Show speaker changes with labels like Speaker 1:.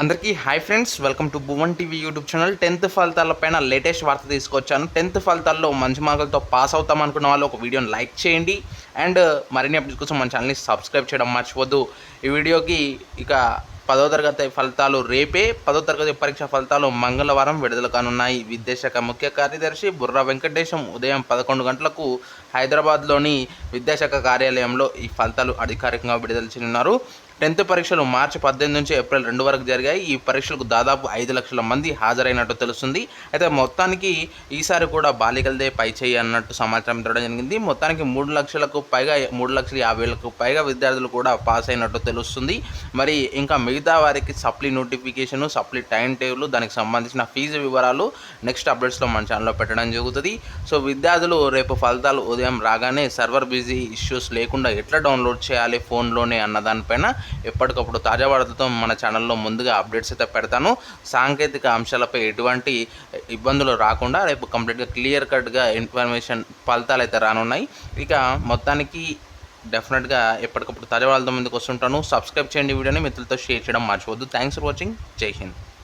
Speaker 1: అందరికీ hi friends welcome to Bhuvan TV YouTube channel. Tenth ఫలితాల పైన లేటెస్ట్ వార్త తీసుకొచ్చాను. టెన్త్ ఫలితాల్లో మంచి మార్కులతో పాస్ అవుతాం అనుకున్న వాళ్ళు ఒక వీడియోని లైక్ చేయండి. అండ్ మరిన్ని అప్డేట్స్ కోసం మన ఛానల్ని సబ్స్క్రైబ్ చేయడం మర్చిపోద్దు ఈ వీడియోకి ఇక పదో తరగతి ఫలితాలు రేపే. పదో తరగతి పరీక్ష ఫలితాలు మంగళవారం విడుదల కానున్నాయి. విద్యాశాఖ ముఖ్య కార్యదర్శి బుర్రా వెంకటేశం ఉదయం పదకొండు గంటలకు హైదరాబాద్లోని విద్యాశాఖ కార్యాలయంలో ఈ ఫలితాలు అధికారికంగా విడుదల చేయనున్నారు. టెన్త్ పరీక్షలు మార్చి పద్దెనిమిది నుంచి ఏప్రిల్ రెండు వరకు జరిగాయి. ఈ పరీక్షలకు దాదాపు ఐదు లక్షల మంది హాజరైనట్టు తెలుస్తుంది. అయితే మొత్తానికి ఈసారి కూడా బాలికలదే పై చేయి అన్నట్టు సమాచారం ఇవ్వడం జరిగింది. మొత్తానికి మూడు లక్షలకు పైగా మూడు లక్షల యాభై వేలకు పైగా విద్యార్థులు కూడా పాస్ అయినట్టు తెలుస్తుంది. మరి ఇంకా మిగతా వారికి supply notification supply time table దానికి సంబంధించిన ఫీజు వివరాలు నెక్స్ట్ అప్డేట్స్లో మన ఛానల్లో పెట్టడం జరుగుతుంది. సో విద్యార్థులు రేపు ఫలితాలు ఉదయం రాగానే సర్వర్ బిజీ ఇష్యూస్ లేకుండా ఎట్లా డౌన్లోడ్ చేయాలి ఫోన్లోనే అన్న దానిపైన ఎప్పటికప్పుడు తాజా వార్తలతో మన ఛానల్లో ముందుగా అప్డేట్స్ అయితే పెడతాను. సాంకేతిక అంశాలపై ఎటువంటి ఇబ్బందులు రాకుండా రేపు కంప్లీట్గా క్లియర్ కట్గా ఇన్ఫర్మేషన్ ఫలితాలు అయితే రానున్నాయి. ఇక మొత్తానికి డెఫినెట్గా ఎప్పటికప్పుడు తాజా వాళ్ళతో ముందుకు వస్తుంటాను. సబ్స్క్రైబ్ చేయండి వీడియోని మిత్రులతో షేర్ చేయడం మర్చిపోద్దు థ్యాంక్స్ ఫర్ వాచింగ్. జై హింద్.